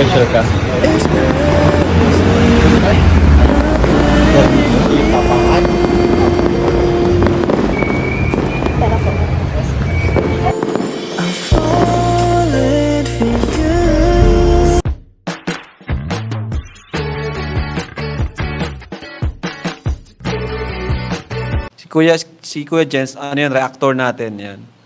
special ka? Si Kuya, si Kuya Jens, ano yan, reactor natin yan.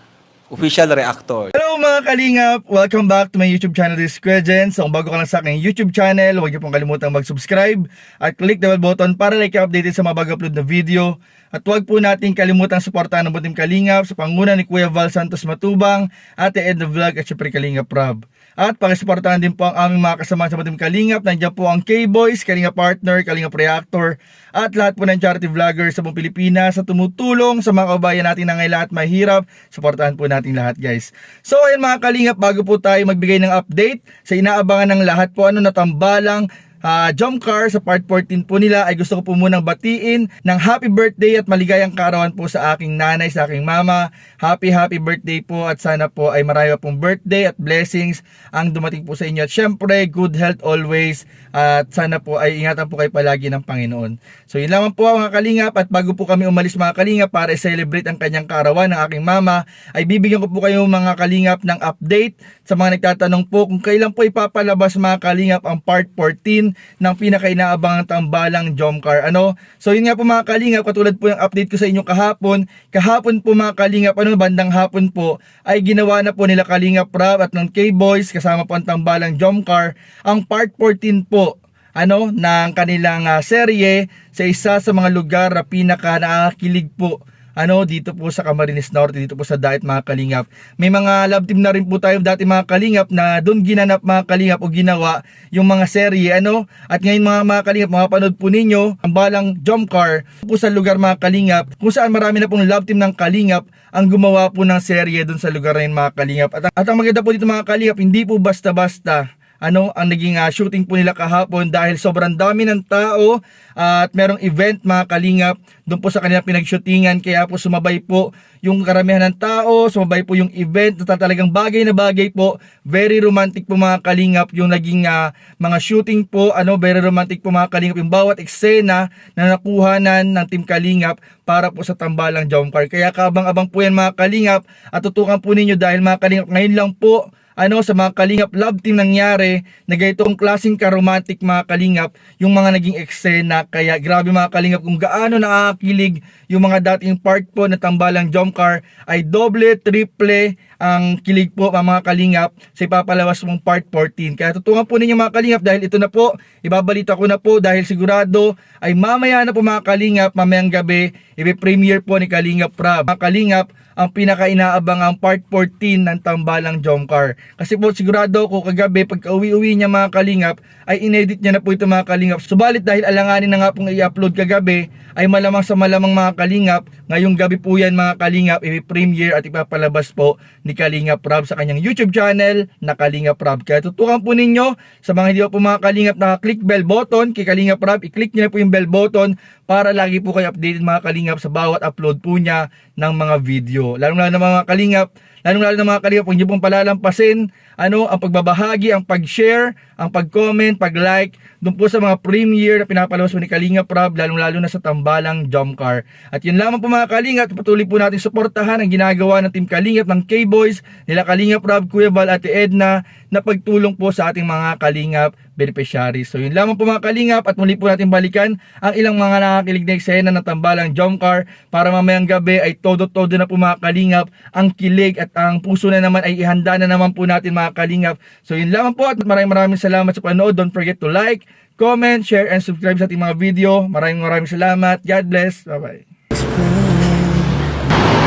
Official reactor. Hello mga kalingap! Welcome back to my YouTube channel, this is. So, kung bago ka lang sa aking YouTube channel, huwag niyo pong kalimutang mag-subscribe at click the bell button para like updated sa mga bago-upload na video. At huwag po natin kalimutang suportahan ng Butim Kalingap sa panguna ni Kuya Val Santos Matubang, Ate Ed the Vlog at syempre Kalingap Rob. At pakisuportahan din po ang aming mga kasama sa Butim Kalingap. Nandiyan po ang K-Boys, Kalingap Partner, Kalingap Reactor, at lahat po ng charity vloggers sa buong Pilipinas sa tumutulong sa mga kabayan natin na ngayon lahat mahirap. Suportahan po natin lahat guys. So ayun mga kalingap, bago po tayo magbigay ng update sa inaabangan ng lahat po ano natambalang Ah, jump car sa part 14 po nila ay gusto ko po munang batiin ng happy birthday at maligayang kaarawan po sa aking nanay, sa aking mama. Happy happy birthday po at sana po ay marami pong birthday at blessings ang dumating po sa inyo. At syempre, good health always at sana po ay ingatan po kayo palagi ng Panginoon. So yun lamang po mga kalingap at bago po kami umalis mga kalingap para i-celebrate ang kanyang kaarawan ng aking mama ay bibigyan ko po kayo mga kalingap ng update sa mga nagtatanong po kung kailan po ipapalabas mga kalingap ang part 14 ng pinakainaabangang tambalang Jomcar. Ano? So yun nga po mga kalingap, katulad po yung update ko sa inyo kahapon. Kahapon po mga kalingap, ano bandang hapon po, ay ginawa na po nila Kalingap Rob at ng K-Boys kasama po ang tambalang Jomcar. Ang part 14 po ano ng kanilang ah, serye sa isa sa mga lugar na pinaka nakakilig po ano dito po sa Camarines Norte dito po sa Diet mga kalingap. May mga love team na rin po tayo dati mga kalingap na doon ginanap mga kalingap o ginawa yung mga serye ano? At ngayon mga mga kalingap mapapanood po ninyo ang balang jump car po sa lugar mga kalingap kung saan marami na pong love team ng kalingap ang gumawa po ng serye doon sa lugar na yun mga kalingap. At, at ang maganda po dito mga kalingap hindi po basta-basta ano ang naging ah, shooting po nila kahapon dahil sobrang dami ng tao ah, at merong event mga kalingap doon po sa kanilang pinagshootingan. Kaya po sumabay po yung karamihan ng tao sumabay po yung event na talagang bagay na bagay po. Very romantic po mga kalingap yung naging ah, mga shooting po. Ano very romantic po mga kalingap yung bawat eksena na nakuhanan ng team kalingap para po sa tambalang jump car kaya kabang-abang po yan mga kalingap at tutukan po ninyo dahil mga kalingap ngayon lang po ano sa mga kalingap love team nangyari na ganitong klaseng karomantic mga kalingap yung mga naging eksena. Kaya grabe mga kalingap kung gaano nakakakilig yung mga dating part po na tambalang jump car ay doble, triple ang kilig po mga kalingap sa ipapalabas mong part 14 kaya tutungan po ninyo mga kalingap dahil ito na po ibabalita ko na po dahil sigurado ay mamaya na po mga kalingap mamayang gabi ibe-premiere po ni Kalingap Prab mga kalingap ang pinaka-inaabang ang part 14 ng Tambalang Jomcar. Kasi po sigurado ko kagabi pag uwi-uwi niya mga kalingap ay inedit niya na po ito mga kalingap. Subalit dahil alanganin na nga pong i-upload kagabi ay malamang sa malamang mga kalingap ngayong gabi po yan mga kalingap i-premiere at ipapalabas po ni Kalingap Rob sa kanyang YouTube channel na Kalingap Rob. Kaya tutukan po ninyo sa mga hindi po mga kalingap naka-click bell button kay Kalingap Rob, i-click niyo na po yung bell button para lagi po kayo updated mga kalingap sa bawat upload po niya ng mga video. Lalo na mga kalingap, lalong lalo na mga kalingap, kung hindi pong palalampasin, ano, ang pagbabahagi, ang pag-share, ang pag-comment, pag-like, doon po sa mga premiere na pinapalabas po ni Kalingap Rob, lalong lalo na sa tambalang jump car. At yun lamang po mga kalingap, patuloy po natin suportahan ang ginagawa ng Team Kalingap ng K-Boys, nila Kalingap Rob, Kuya Val, Ate Edna, na pagtulong po sa ating mga Kalingap beneficiaries. So yun lamang po mga kalingap at muli po natin balikan ang ilang mga nakakilig na eksena ng tambalang jump car para mamayang gabi ay todo-todo na po mga kalingap ang kilig at ang puso na naman ay ihanda na naman po natin mga kalingap. So yun lamang po at maraming maraming salamat sa panood. Don't forget to like, comment, share, and subscribe sa ating mga video. Maraming maraming salamat. God bless. Bye-bye.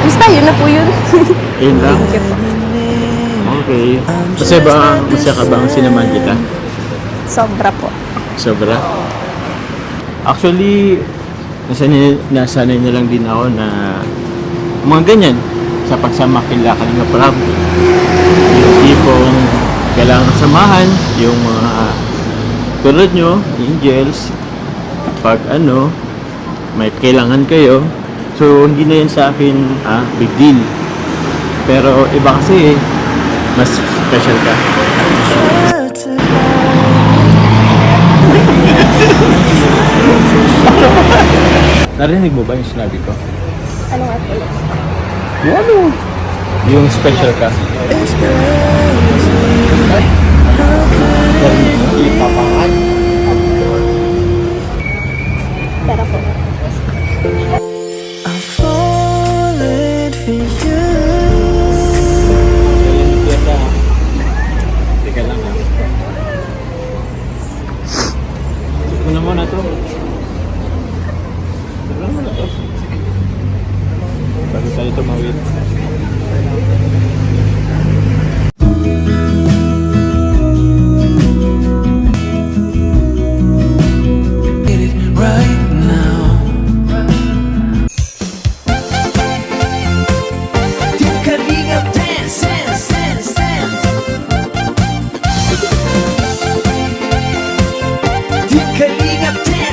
Basta yun na po yun. Yun lang? Thank you po. Okay. Masaya ba, masaya ka ba ang sinamahan kita? Sobra po. Sobra. Actually, nasanay, nasanay na lang din ako na mga ganyan sa pagsama kila Kalinga Prab. Yung tipong kailangan samahan, yung mga tulad nyo, angels, pag ano, may kailangan kayo. So, hindi na yun sa akin, ah, big deal. Pero iba kasi, mas special ka. Narinig mo ba yung sinabi ko? Ano nga po? Yung ano? Yung special ka. Ay. Narinig mo? Ipapakawa. Check mo na to.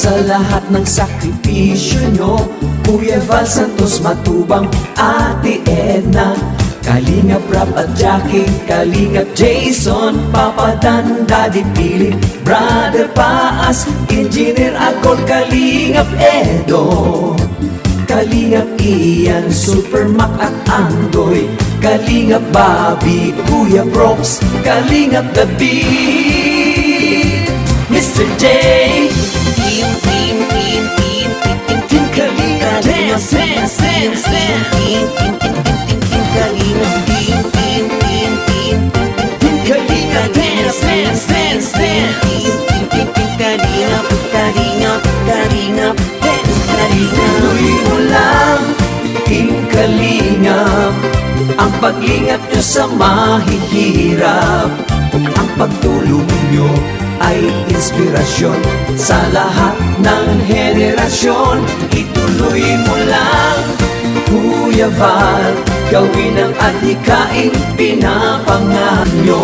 sa lahat ng sakripisyo nyo. Kuya Val Santos Matubang, Ate Edna. Kalingap Rap at Jackie, Kalingap Jason Papa Dan, Daddy Philip, Brother Paas Engineer Akol, Kalingap Edo. Kalingap Ian, Super Mac at Andoy. Kalingap Bobby, Kuya Brox Kalingap The Mr. J Cariño, sen, sen, sen. Tin, tin, tin, tin, tin, tin, cariño. Tin, tin, tin, tin, tin, cariño. Ten, sen, sen, sen. Tin, tin, tin, tin, cariño, cariño, cariño. Ten. Tuloy mo lang, tin, kalinga. Ang paglingat nyo sa mahihirap. Ang pagtulong nyo ay inspirasyon sa lahat ng henerasyon. Ituloy mo lang, Kuya Val Gawin ang adhikaing pinapangarap nyo